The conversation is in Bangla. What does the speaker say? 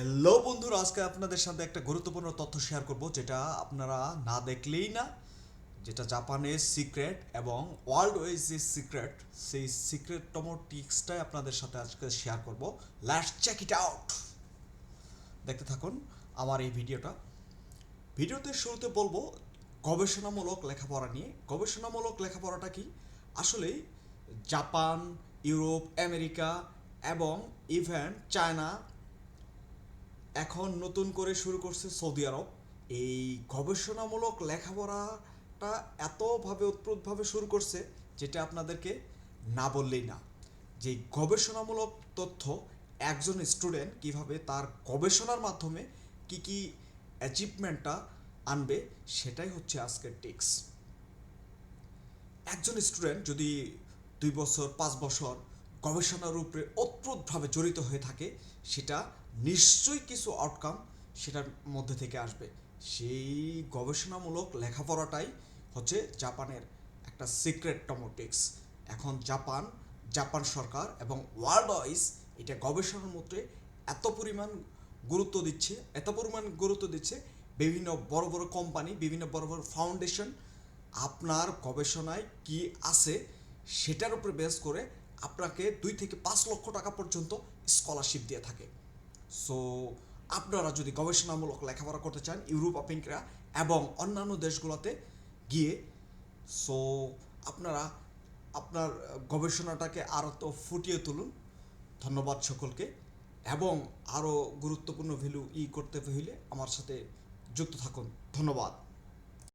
হ্যালো বন্ধুরা, আজকে আপনাদের সাথে একটা গুরুত্বপূর্ণ তথ্য শেয়ার করব, যেটা আপনারা না দেখলেই না, যেটা জাপানের সিক্রেট এবং ওয়ার্ল্ড ওয়েজ যে সিক্রেট সেই সিক্রেট সিক্রেটতম টিক্সটাই আপনাদের সাথে আজকে শেয়ার করব। লাস্ট চেক ইট আউট দেখতে থাকুন আমার এই ভিডিওটা। ভিডিওতে শুরুতে বলব, গবেষণামূলক লেখাপড়া নিয়ে। গবেষণামূলক লেখাপড়াটা কি? আসলেই জাপান, ইউরোপ, আমেরিকা এবং ইভেন চায়না এখন নতুন করে শুরু করছে সৌদি আরব। এই গবেষণামূলক লেখাপড়াটা এতভাবে উৎপ্রুতভাবে শুরু করছে যেটা আপনাদেরকে না বললেই না। যে গবেষণামূলক তথ্য একজন স্টুডেন্ট কীভাবে তার গবেষণার মাধ্যমে কি কি অ্যাচিভমেন্টটা আনবে, সেটাই হচ্ছে আজকের টিক্স একজন স্টুডেন্ট যদি দুই বছর, পাঁচ বছর গবেষণার উপরে ওতপ্রোতভাবে জড়িত হয়ে থাকে, সেটা নিশ্চয়ই কিছু আউটকাম সেটার মধ্যে থেকে আসবে। সেই গবেষণামূলক লেখাপড়াটাই হচ্ছে জাপানের একটা সিক্রেট টমোটিক্স এখন জাপান জাপান সরকার এবং ওয়ার্ল্ড ওয়াইজ এটা গবেষণার মধ্যে এত পরিমাণ গুরুত্ব দিচ্ছে, এত পরিমাণ গুরুত্ব দিচ্ছে, বিভিন্ন বড় বড় কোম্পানি বিভিন্ন বড় বড় ফাউন্ডেশন আপনার গবেষণায় কি আছে সেটার উপরে বেস করে আপনাকে দুই থেকে পাঁচ লক্ষ টাকা পর্যন্ত স্কলারশিপ দিয়ে থাকে। সো আপনারা যদি গবেষণামূলক লেখাপড়া করতে চান ইউরোপ আমেরিকা এবং অন্যান্য দেশগুলোতে গিয়ে সো আপনারা আপনার গবেষণাটাকে আরও তো ফুটিয়ে তুলুন। ধন্যবাদ সকলকে। এবং আরও গুরুত্বপূর্ণ ভ্যালু ই করতে হইলে আমার সাথে যুক্ত থাকুন। ধন্যবাদ।